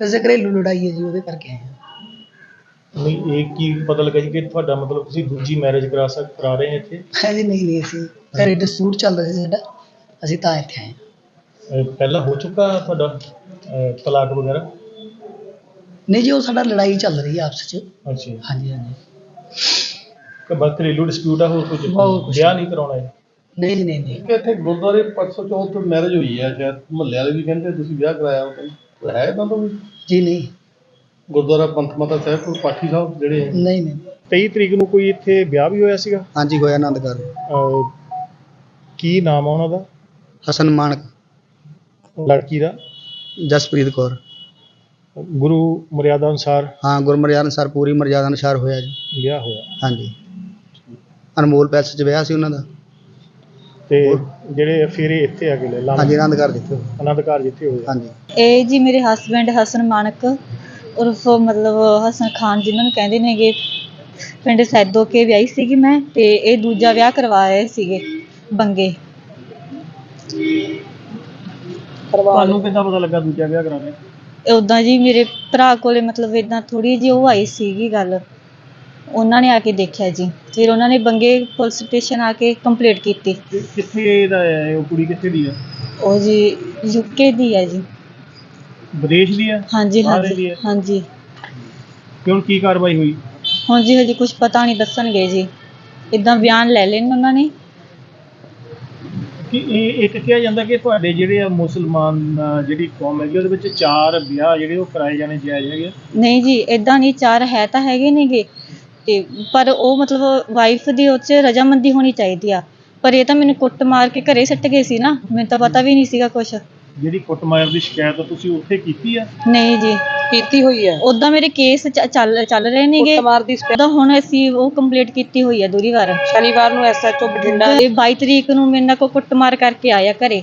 ਵੈਸੇ ਘਰੇਲੂ ਲੜਾਈ ਹੈ ਜੀ ਉਹਦੇ ਕਰਕੇ ਆਏ ਹਾਂ। ਨਹੀਂ ਇਹ ਕੀ ਪਤਾ ਲੱਗਾ ਜੀ ਕਿ ਤੁਹਾਡਾ ਮਤਲਬ ਤੁਸੀਂ ਦੂਜੀ ਮੈਰਿਜ ਕਰਾ ਸਕ ਕਰਾ ਰਹੇ ਹੋ ਇੱਥੇ? ਹੈ ਜੀ ਨਹੀਂ ਨਹੀਂ ਅਸੀਂ ਘਰੇ ਡਿਸਪਿਊਟ ਚੱਲ ਰਿਹਾ ਸੀ ਸਾਡਾ ਅਸੀਂ ਤਾਂ ਇੱਥੇ ਆਏ ਹਾਂ। ਅਹ ਪਹਿਲਾਂ ਹੋ ਚੁੱਕਾ ਤੁਹਾਡਾ ਅਹ ਤਲਾਕ ਵਗੈਰਾ? ਨਹੀਂ ਜੀ ਉਹ ਸਾਡਾ ਲੜਾਈ ਚੱਲ ਰਹੀ ਹੈ ਆਪਸ 'ਚ ਅੱਛਾ। ਹਾਂਜੀ ਹਾਂਜੀ। ਕਿ ਬਸ ਘਰੇਲੂ ਡਿਸਪਿਊਟ ਆ ਹੋਰ ਕੁਝ ਹੋਰ ਕੁਛ। ਵਿਆਹ ਨਹੀਂ ਕਰਾਉਣਾ ਹੈ? ਨਹੀਂ ਜੀ ਨਹੀਂ ਨਹੀਂ। ਕਿ ਇੱਥੇ ਗੁਰਦੁਆਰੇ 504 ਤੋਂ ਮੈਰਿਜ ਹੋਈ ਹੈ ਸ਼ਾਇਦ ਮੁਹੱਲੇ ਵਾਲੇ ਵੀ ਕਹਿੰਦੇ ਤੁਸੀਂ ਵਿਆਹ ਕਰਾਇਆ ਉਹ ਕਹਿੰਦੇ ਹੈ ਤਾਂ ਵੀ ਜੀ ਨਹੀਂ। ਗੁਰਦੁਆਰਾ ਪੰਥ ਮਾਤਾ ਸਾਹਿਬ ਕੋਲ ਪਾਠੀ ਸਾਹਿਬ ਜਿਹੜੇ ਹੈ ਨਹੀਂ ਨਹੀਂ। 23 ਤਰੀਕ ਨੂੰ ਕੋਈ ਇੱਥੇ ਵਿਆਹ ਵੀ ਹੋਇਆ ਸੀਗਾ? ਹਾਂਜੀ ਹੋਇਆ ਆਨੰਦਗੜ੍ਹ। ਅਹ ਕੀ ਨਾਮ ਆ ਉਹਨਾਂ ਦਾ? ਹਸਨ ਮਾਨਕ। ਲੜਕੀ ਦਾ? ਜਸਪ੍ਰੀਤ ਕੌਰ। ਗੁਰੂ ਮਰਿਆਦਾ ਅਨੁਸਾਰ? ਹਾਂ ਗੁਰਮਰਿਆਦ ਅਨੁਸਾਰ ਪੂਰੀ ਮਰਿਆਦਾ ਅਨੁਸਾਰ ਹੋਇਆ ਜੀ। ਵਿਆਹ ਹੋਇਆ। ਹਾਂਜੀ। ਅਨਮੋਲ ਪੈਲਸ 'ਚ ਵਿਆਹ ਸੀ ਉਹਨਾਂ ਦਾ। ਤੇ ਜਿਹੜੇ ਫੇਰੇ ਇੱਥੇ ਆ ਕੇ ਲੈ ਲਾ ਹਾਂਜੀ ਆਨੰਦਗੜ੍ਹ ਜਿੱਥੇ ਆਨੰਦ ਘਰ ਜਿੱਥੇ ਹੋਇਆ ਹਾਂਜੀ। ਇਹ ਜੀ ਮੇਰੇ ਹਸਬੈਂਡ ਹਸਨ ਮਾਨਕ ਉਰਫ ਮਤਲਬ ਹਸਨ ਖਾਨ ਜਿਨ੍ਹਾਂ ਨੂੰ ਕਹਿੰਦੇ ਨੇਗੇ ਪਿੰਡ ਸੈਦੋ ਕੇ ਵਿਆਹੀ ਸੀਗੀ ਮੈਂ ਤੇ ਇਹ ਦੂਜਾ ਵਿਆਹ ਕਰਵਾ ਰਹੇ ਸੀਗੇ ਬੰਗੇ। ਤੁਹਾਨੂੰ ਕਿੱਦਾਂ ਪਤਾ ਲੱਗਾ ਦੂਜਾ ਵਿਆਹ ਕਰਾਉਣਾ ਉਦਾਂ ਜੀ ਮੇਰੇ ਭਰਾ ਕੋਲੇ ਮਤਲਬ ਇਦਾਂ ਥੋੜੀ ਜਿਹੀ ਉਹ ਆਈ ਸੀਗੀ ਗੱਲ। ਉਹਨਾਂ ਨੇ ਆ ਕੇ ਦੇਖਿਆ ਜੀ। ਫਿਰ ਉਹਨਾਂ ਨੇ ਬੰਗੇ ਪੁਲਿਸ ਸਟੇਸ਼ਨ ਆ ਕੇ ਕੰਪਲੀਟ ਕੀਤੀ। ਕਿੱਥੇ ਦਾ ਹੈ ਉਹ ਕੁੜੀ ਕਿੱਥੇ ਦੀ ਹੈ ਉਹ ਜੀ ਯੂਕੇ ਦੀ ਹੈ ਜੀ। ਵਿਦੇਸ਼ ਦੀ ਹੈ ਹਾਂਜੀ ਬਾਹਰ ਹਾਂਜੀ ਹੈ? ਹਾਂਜੀ। ਕਿ ਹੁਣ ਕੀ ਕਾਰਵਾਈ ਹੋਈ? ਹੁਣ ਜੀ ਹਜੇ ਕੁਝ ਪਤਾ ਨਹੀਂ ਦੱਸਣਗੇ ਜੀ। ਇਦਾਂ ਬਿਆਨ ਲੈ ਲੈਣ ਉਹਨਾਂ ਨੇ। ਕਿ ਇਹ ਇੱਕ ਕਿਹਾ ਜਾਂਦਾ ਕਿ ਤੁਹਾਡੇ ਜਿਹੜੇ ਆ ਮੁਸਲਮਾਨ ਜਿਹੜੀ ਕੌਮ ਹੈਗੀ ਉਹਦੇ ਵਿੱਚ ਚਾਰ ਵਿਆਹ ਜਿਹੜੇ ਉਹ ਕਰਾਏ ਜਾਣੇ ਜਾਇਜ਼ ਹੈਗੇ ਆ। ਨਹੀਂ ਜੀ ਇਦਾਂ ਨਹੀਂ ਚਾਰ ਹੈ ਤਾਂ ਹੈਗੇ ਨੇਗੇ। ਤੇ ਪਰ ਉਹ ਮਤਲਬ ਵਾਈਫ ਦੀ ਉਹ 'ਚ ਰਜਾਮੰਦੀ ਹੋਣੀ ਚਾਹੀਦੀ ਆ। ਪਰ ਇਹ ਤਾਂ ਮੈਨੂੰ ਕੁੱਟ ਮਾਰ ਕੇ ਘਰੇ ਸੱਟ ਗਏ ਸੀ ਨਾ ਮੈਨੂੰ ਤਾਂ ਪਤਾ ਵੀ ਨਹੀਂ ਸੀਗਾ ਕੁਛ। ਜਿਹੜੀ ਕੁੱਟਮਾਰ ਦੀ ਸ਼ਿਕਾਇਤ ਤੁਸੀਂ ਉੱਥੇ ਕੀਤੀ ਆ? ਨਹੀਂ ਜੀ। ਕੀਤੀ ਹੋਈ ਹੈ ਉਦਾਂ ਮੇਰੇ ਕੇਸ ਚ- ਚੱਲ ਚੱਲ ਰਹੇ ਨੇਗੇ ਕੁੱਟਮਾਰ ਦੀ ਉਹਦਾ ਹੁਣ ਅਸੀਂ ਉਹ ਕੰਪਲੀਟ ਕੀਤੀ ਹੋਈ ਆ ਦੂਰੀ ਵਾਰ। ਸ਼ਨੀਵਾਰ ਨੂੰ ਐਸਐਚਓ ਬਠਿੰਡਾ ਤੇ 22 ਤਰੀਕ ਨੂੰ ਮੇਰੇ ਨਾਲ ਕੋ ਕੁੱਟਮਾਰ ਕਰਕੇ ਆਇਆ ਘਰੇ।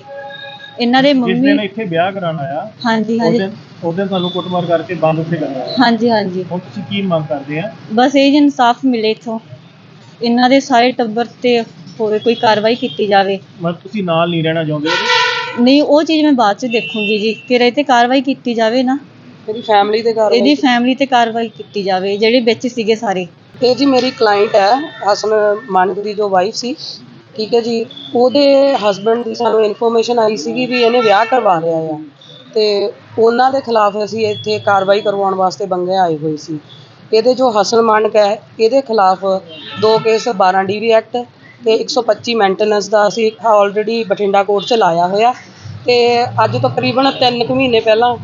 ਇਹਨਾਂ ਦੇ ਜਿਸ ਦਿਨ ਮੰਮੀ ਇੱਥੇ ਵਿਆਹ ਕਰਾਉਣ ਆਇਆ? ਹਾਂਜੀ ਉਸ ਹਾਂਜੀ। ਦਿਨ? ਉਸ ਦਿਨ ਤੁਹਾਨੂੰ ਕੁੱਟਮਾਰ ਕਰਕੇ ਬੰਦ ਉੱਥੇ ਕਰਨਾ ਹਾਂਜੀ ਹਾਂਜੀ। ਹੁਣ ਤੁਸੀਂ ਕੀ ਮੰਗ ਕਰਦੇ ਆ? ਬਸ ਇਹ ਜੀ ਇਨਸਾਫ ਮਿਲੇ ਇਥੋਂ। ਇਹਨਾਂ ਦੇ ਸਾਰੇ ਟੱਬਰ ਤੇ ਹੋਵੇ ਕੋਈ ਕਾਰਵਾਈ ਕੀਤੀ ਜਾਵੇ। ਮਤਲਬ ਤੁਸੀਂ ਨਾਲ ਨਹੀਂ ਰਹਿਣਾ ਚਾਹੁੰਦੇ ਉਹਦੇ? ਨਹੀਂ ਉਹ ਚੀਜ਼ ਮੈਂ ਬਾਅਦ ਚ ਦੇਖੂੰਗੀ ਜੀ। ਕਿ ਇਹ ਤੇ ਕਾਰਵਾਈ ਕੀਤੀ ਜਾਵੇ ਨਾ। ਮੇਰੀ ਫੈਮਿਲੀ ਦੇ ਘਰ ਇਹਦੀ ਫੈਮਿਲੀ ਤੇ ਕਾਰਵਾਈ ਕੀਤੀ ਜਾਵੇ ਜਿਹੜੇ ਵਿੱਚ ਸੀਗੇ ਸਾਰੇ। ਇਹ ਜੀ ਮੇਰੀ ਕਲਾਇੰਟ ਹੈ ਹਸਨ ਮਾਨਕ ਦੀ ਜੋ ਵਾਈਫ ਸੀ। ਠੀਕ ਹੈ ਜੀ। ਉਹਦੇ ਹਸਬੰਡ ਦੀ ਸਾਨੂੰ ਇਨਫੋਰਮੇਸ਼ਨ ਆਈ ਸੀਗੀ ਵੀ ਇਹਨੇ ਵਿਆਹ ਕਰਵਾ ਲਿਆ ਆ। ਤੇ ਉਹਨਾਂ ਦੇ ਖਿਲਾਫ ਅਸੀਂ ਇੱਥੇ ਕਾਰਵਾਈ ਕਰਵਾਉਣ ਵਾਸਤੇ ਬੰਗੇ ਆਏ ਹੋਏ ਸੀ। ਇਹਦੇ ਜੋ ਹਸਨ ਮਾਨਕ ਹੈ, ਇਹਦੇ ਖਿਲਾਫ ਦੋ ਕੇਸ 12 ਡੀਵੀ ਐਕਟ ਤੇ 125 ਮੇਨਟੇਨੈਂਸ ਦਾ ਅਸੀਂ ਆਲਰੇਡੀ ਬਠਿੰਡਾ ਕੋਰਟ 'ਚ ਲਾਇਆ ਹੋਇਆ। ਤੇ ਅੱਜ ਤਕਰੀਬਨ 3 ਕੁ ਮਹੀਨੇ ਪਹਿਲਾਂ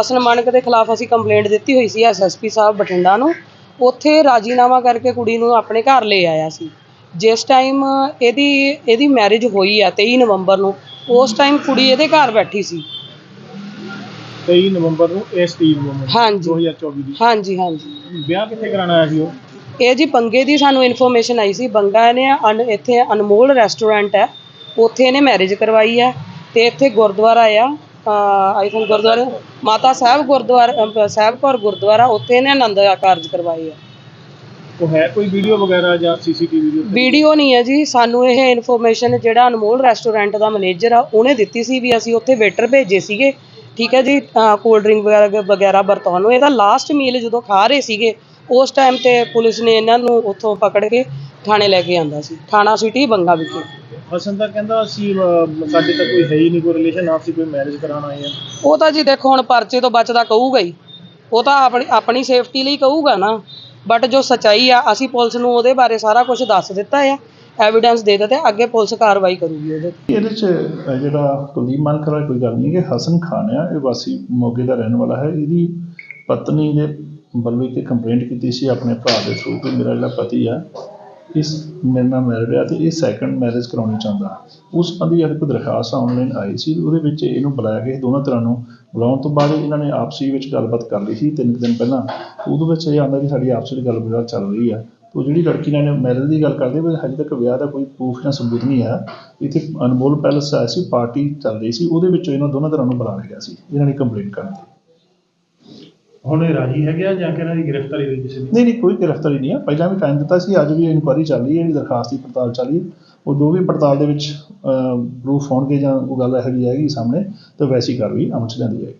ਹਸਨ ਮਾਨਕ ਦੇ ਖਿਲਾਫ ਅਸੀਂ ਕੰਪਲੇਂਟ ਦਿੱਤੀ ਹੋਈ ਸੀ ਐਸਐਸਪੀ ਸਾਹਿਬ ਬਠਿੰਡਾ ਨੂੰ। ਉੱਥੇ ਰਾਜੀਨਾਮਾ ਕਰਕੇ ਕੁੜੀ ਨੂੰ ਆਪਣੇ ਘਰ ਲੈ ਆਇਆ ਸੀ। ਜਿਸ ਟਾਈਮ ਇਹਦੀ ਇਹਦੀ ਮੈਰਿਜ ਹੋਈ ਆ 23 ਨਵੰਬਰ ਨੂੰ, ਉਸ ਟਾਈਮ ਕੁੜੀ ਇਹਦੇ ਘਰ ਬੈਠੀ ਸੀ। 23 ਨਵੰਬਰ ਨੂੰ ਇਸ ਤਰੀਕ ਨੂੰ ਹਾਂਜੀ। 2024 ਦੀ। ਹਾਂਜੀ ਹਾਂਜੀ। ਵਿਆਹ ਕਿੱਥੇ ਕਰਾਉਣਾ ਆਇਆ ਸੀ ਉਹ? ਇਹ ਜੀ ਬੰਗੇ ਦੀ ਸਾਨੂੰ ਇਨਫੋਰਮੇਸ਼ਨ ਆਈ ਸੀ। ਬੰਗਾ ਨੇ ਅਨ- ਇੱਥੇ ਅਨਮੋਲ ਰੈਸਟੋਰੈਂਟ ਹੈ। ਉੱਥੇ ਇਹਨੇ ਮੈਰਿਜ ਕਰਵਾਈ ਹੈ ਤੇ ਇੱਥੇ ਗੁਰਦੁਆਰਾ ਆ। ਆਈ ਥਿੰਕ ਗੁਰਦੁਆਰਾ ਮਾਤਾ ਸਾਹਿਬ ਗੁਰਦੁਆਰਾ ਸਾਹਿਬ ਕੌਰ ਗੁਰਦੁਆਰਾ ਉੱਥੇ ਇਹਨੇ ਆਨੰਦ ਕਾਰਜ ਕਰਵਾਏ ਆ। ਉਹ ਹੈ ਕੋਈ ਵੀਡੀਓ ਵਗੈਰਾ ਜਾਂ ਸੀਸੀਟੀਵੀ ਵੀਡੀਓ ਵੀਡੀਓ ਨਹੀਂ ਹੈ ਜੀ। ਸਾਨੂੰ ਇਹ ਇਨਫੋਰਮੇਸ਼ਨ ਜਿਹੜਾ ਅਨਮੋਲ ਰੈਸਟੋਰੈਂਟ ਦਾ ਮੈਨੇਜਰ ਆ ਉਹਨੇ ਦਿੱਤੀ ਸੀ ਵੀ ਅਸੀਂ ਉੱਥੇ ਵੇਟਰ ਭੇਜੇ ਸੀਗੇ। ਠੀਕ ਹੈ ਜੀ ਕੋਲਡ ਡਰਿੰਕ ਵਗੈਰਾ ਵਗੈਰਾ ਵਰਤਾਉਣ ਨੂੰ ਇਹਦਾ ਲਾਸਟ ਮੀਲ ਜਦੋਂ ਖਾ ਰਹੇ ਸੀਗੇ ਉਸ ਟਾਈਮ ਤੇ ਪੁਲਿਸ ਨੇ ਇਹਨਾਂ ਨੂੰ ਉੱਥੋਂ ਪਕੜ ਕੇ ਥਾਣੇ ਲੈ ਕੇ ਆਂਦਾ ਸੀ। ਥਾਣਾ ਸਿਟੀ ਬੰਗਾ ਵਿਖੇ। ਹਸਨ ਤਾਂ ਕਹਿੰਦਾ ਅਸੀਂ ਅਹ, ਸਾਡੇ ਤਾਂ ਕੋਈ ਹੈ ਹੀ ਨਹੀਂ ਕੋਈ ਰਿਲੇਸ਼ਨ ਆਪਸੀ ਕੋਈ ਮੈਰਿਜ ਕਰਾਉਣ ਆਏ ਆ ਉਹ ਤਾਂ ਜੀ ਦੇਖੋ ਹੁਣ ਪਰਚੇ ਤੋਂ ਬਚਦਾ ਕਹੂਗਾ ਹੀ। ਉਹ ਤਾਂ ਆਪਣੀ ਆਪਣੀ ਸੇਫਟੀ ਲਈ ਕਹੂਗਾ ਨਾ। ਬਟ ਜੋ ਸਚਾਈ ਆ ਅਸੀਂ ਪੁਲਿਸ ਨੂੰ ਉਹਦੇ ਬਾਰੇ ਸਾਰਾ ਕੁਝ ਦੱਸ ਦਿੱਤਾ ਆ। ਐਵੀਡੈਂਸ ਦੇ ਦਿੱਤੇ ਅੱਗੇ ਪੁਲਿਸ ਕਾਰਵਾਈ ਕਰੂਗੀ ਉਹਦੇ ਤੇ। ਇਹਦੇ ਚ ਅਹ, ਜਿਹੜਾ ਕੁਲਦੀਪ ਮਾਨਕਰ ਕੋਈ ਗੱਲ ਨਹੀਂ ਕਿ ਹਸਨ ਖਾਨ ਆ ਇਹ ਵਾਸੀ ਮੋਗੇ ਦਾ ਰਹਿਣ ਵਾਲਾ ਹੈ। ਇਹਦੀ ਪਤਨੀ ਦੇ ਵੱਲੋਂ ਇੱਕ ਕੰਪਲੇਂਟ ਕੀਤੀ ਸੀ ਆਪਣੇ ਭਰਾ ਦੇ ਥਰੂ ਕਿ ਮੇਰਾ ਜਿਹੜਾ ਪਤੀ ਆ ਇਸ ਮੇਰੇ ਨਾਲ ਮੈਰਿਡ ਆ ਤੇ ਇਹ ਸੈਕੰਡ ਮੈਰਿਜ ਕਰਾਉਣੀ ਚਾਹੁੰਦਾ। ਉਸ ਸੰਬੰਧੀ ਇੱਕ ਦਰਖਾਸਤ ਆਨਲਾਈਨ ਆਈ ਸੀ ਉਹਦੇ ਵਿੱਚ ਇਹਨੂੰ ਬੁਲਾਇਆ ਗਿਆ ਸੀ ਦੋਨਾਂ ਤਰ੍ਹਾਂ ਨੂੰ ਬੁਲਾਉਣ ਤੋਂ ਬਾਅਦ ਇਹਨਾਂ ਨੇ ਆਪਸੀ ਵਿੱਚ ਗੱਲਬਾਤ ਕਰ ਲਈ ਸੀ। ਤਿੰਨ ਕੁ ਦਿਨ ਪਹਿਲਾਂ ਉਹਦੇ ਵਿੱਚ ਇਹ ਆਉਂਦਾ ਕਿ ਸਾਡੀ ਆਪਸੀ ਵਿੱਚ ਗੱਲਬਾਤ ਚੱਲ ਰਹੀ ਆ ਉਹ ਜਿਹੜੀ ਲੜਕੀ ਨਾਲ ਮੈਰਿਜ ਦੀ ਗੱਲ ਕਰਦੇ ਪਰ ਹਜੇ ਤੱਕ ਵਿਆਹ ਦਾ ਕੋਈ ਪ੍ਰੂਫ ਜਾਂ ਸਬੂਤ ਨਹੀਂ ਹੈ ਇੱਥੇ ਅਨਮੋਲ ਪੈਲਸ ਆਇਆ ਸੀ ਪਾਰਟੀ ਚੱਲ ਰਹੀ ਸੀ ਉਹਦੇ ਵਿੱਚ ਇਹਨਾਂ ਦੋਨਾਂ ਤਰ੍ਹਾਂ ਨੂੰ ਬੁਲਾ ਲਿਆ ਗਿਆ ਸੀ ਇਹਨਾਂ ਨੇ ਕੰਪਲੇਂਟ ਕਰਨ ਦੀ ਹੁਣ ਇਹ ਰਾਜੀ ਹੈਗੇ ਆ ਜਾਂ ਕਿ ਇਹਨਾਂ ਦੀ ਗ੍ਰਿਫਤਾਰੀ ਹੋਈ ਕਿਸੇ ਦੀ? ਨਹੀਂ ਨਹੀਂ ਕੋਈ ਗ੍ਰਿਫਤਾਰੀ ਨਹੀਂ ਹੈ ਪਹਿਲਾਂ ਵੀ ਟਾਈਮ ਦਿੱਤਾ ਸੀ ਅੱਜ ਵੀ ਇਨਕੁਆਇਰੀ ਚੱਲ ਰਹੀ ਹੈ ਜਿਹੜੀ ਦਰਖਾਸਤ ਦੀ ਪੜਤਾਲ ਚੱਲ ਰਹੀ ਹੈ। ਉਹ ਜੋ ਵੀ ਪੜਤਾਲ ਦੇ ਵਿੱਚ ਪ੍ਰੂਫ ਹੋਣਗੇ ਜਾਂ ਉਹ ਗੱਲ ਇਹੋ ਜਿਹੀ ਆਏਗੀ ਸਾਹਮਣੇ ਤਾਂ ਵੈਸੀ ਕਾਰਵਾਈ ਅਮਲ ਚ ਲਿਆਂਦੀ ਜਾਏਗੀ।